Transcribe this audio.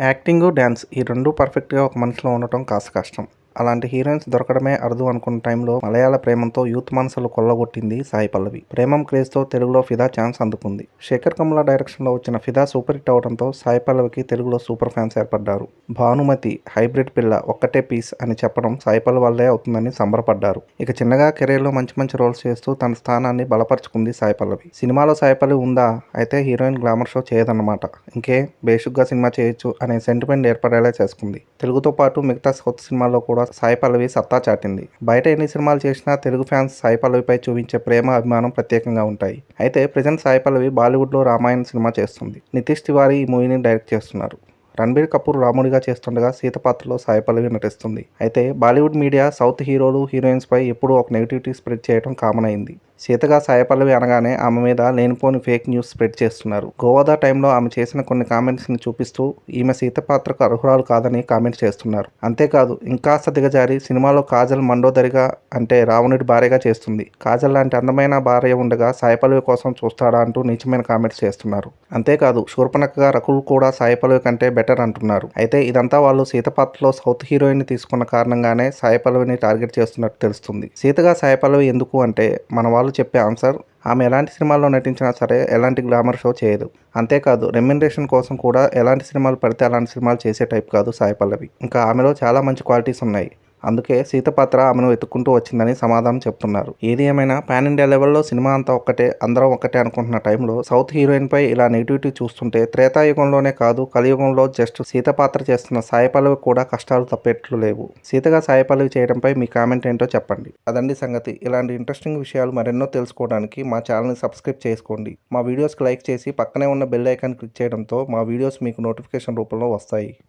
Acting dance ఈ రెండు పర్ఫెక్ట్గా ఒక మనిషిలో ఉండటం కాస్త కష్టం. అలాంటి హీరోయిన్స్ దొరకడమే అరుదు అనుకున్న టైంలో మలయాళ ప్రేమంతో యూత్ మనసులు కొల్లగొట్టింది సాయి పల్లవి. ప్రేమం క్రేజ్తో తెలుగులో ఫిదా ఛాన్స్ అందుకుంది. శేఖర్ కమల డైరెక్షన్లో వచ్చిన ఫిదా సూపర్ హిట్ అవడంతో సాయి పల్లవికి తెలుగులో సూపర్ ఫ్యాన్స్ ఏర్పడ్డారు. భానుమతి హైబ్రిడ్ పిల్ల ఒక్కటే పీస్ అని చెప్పడం సాయి పల్లవి వల్లే అవుతుందని సంబరపడ్డారు. ఇక చిన్నగా కెరీర్లో మంచి మంచి రోల్స్ చేస్తూ తన స్థానాన్ని బలపరుచుకుంది సాయి పల్లవి. సినిమాలో సాయి పల్లవి ఉందా? అయితే హీరోయిన్ గ్లామర్ షో చేయదన్నమాట. ఇంకే బేషుగ్గా సినిమా చేయొచ్చు అనే సెంటిమెంట్ ఏర్పడేలా చేసుకుంది. తెలుగుతో పాటు మిగతా సౌత్ సినిమాల్లో కూడా సాయి పల్లవి సత్తా చాటింది. బయట ఎన్ని సినిమాలు చేసినా తెలుగు ఫ్యాన్స్ సాయి పల్లవిపై చూపించే ప్రేమ అభిమానం ప్రత్యేకంగా ఉంటాయి. అయితే ప్రజెంట్ సాయి పల్లవి బాలీవుడ్లో రామాయణ సినిమా చేస్తుంది. నితీష్ తివారీ ఈ మూవీని డైరెక్ట్ చేస్తున్నారు. రణబీర్ కపూర్ రాముడిగా చేస్తుండగా సీత పాత్రలో సాయి పల్లవి నటిస్తుంది. అయితే బాలీవుడ్ మీడియా సౌత్ హీరోలు హీరోయిన్స్పై ఎప్పుడూ ఒక నెగిటివిటీ స్ప్రెడ్ చేయడం కామన్ అయింది. సీతగా సాయపల్లవి అనగానే ఆమె మీద లేనిపోని ఫేక్ న్యూస్ స్ప్రెడ్ చేస్తున్నారు. గోవాదా టైంలో ఆమె చేసిన కొన్ని కామెంట్స్ని చూపిస్తూ ఈమె సీత పాత్రకు అర్హురాలు కాదని కామెంట్స్ చేస్తున్నారు. అంతేకాదు ఇంకాస్త దిగజారి సినిమాలో కాజల్ మండోదరిగా అంటే రావణుడి భార్యగా చేస్తుంది. కాజల్ లాంటి అందమైన భార్య ఉండగా సాయపల్లవి కోసం చూస్తాడా అంటూ నీచమైన కామెంట్స్ చేస్తున్నారు. అంతేకాదు శూర్పణకగా రకుల్ కూడా సాయపల్లవి కంటే బెటర్ అంటున్నారు. అయితే ఇదంతా వాళ్ళు సీత పాత్రలో సౌత్ హీరోయిన్ తీసుకున్న కారణంగానే సాయపల్లవిని టార్గెట్ చేస్తున్నట్టు తెలుస్తుంది. సీతగా సాయపల్లవి ఎందుకు అంటే మన వాళ్ళు చెప్పే ఆన్సర్ ఆమె ఎలాంటి సినిమాల్లో నటించినా సరే ఎలాంటి గ్లామర్ షో చేయదు. అంతేకాదు రెమ్యునరేషన్ కోసం కూడా ఎలాంటి సినిమాలు పడితే అలాంటి సినిమాలు చేసే టైప్ కాదు సాయి పల్లవి. ఇంకా ఆమెలో చాలా మంచి క్వాలిటీస్ ఉన్నాయి. అందుకే సీత పాత్ర ఆమెను వెతుక్కుంటూ వచ్చిందని సమాధానం చెప్తున్నారు. ఏది ఏమైనా పాన్ ఇండియా లెవెల్లో సినిమా అంతా ఒక్కటే అందరం ఒక్కటే అనుకుంటున్న టైంలో సౌత్ హీరోయిన్ పై ఇలా నెగిటివిటీ చూస్తుంటే త్రేతాయుగంలోనే కాదు కలియుగంలో జస్ట్ సీతపాత్ర చేస్తున్న సాయిపల్లవి కూడా కష్టాలు తప్పేట్లు లేవు. సీతగా సాయిపల్లవి చేయడంపై మీ కామెంట్ ఏంటో చెప్పండి. అదండి సంగతి. ఇలాంటి ఇంట్రెస్టింగ్ విషయాలు మరెన్నో తెలుసుకోవడానికి మా ఛానల్ని సబ్స్క్రైబ్ చేసుకోండి. మా వీడియోస్కి లైక్ చేసి పక్కనే ఉన్న బెల్ ఐకాన్ క్లిక్ చేయడంతో మా వీడియోస్ మీకు నోటిఫికేషన్ రూపంలో వస్తాయి.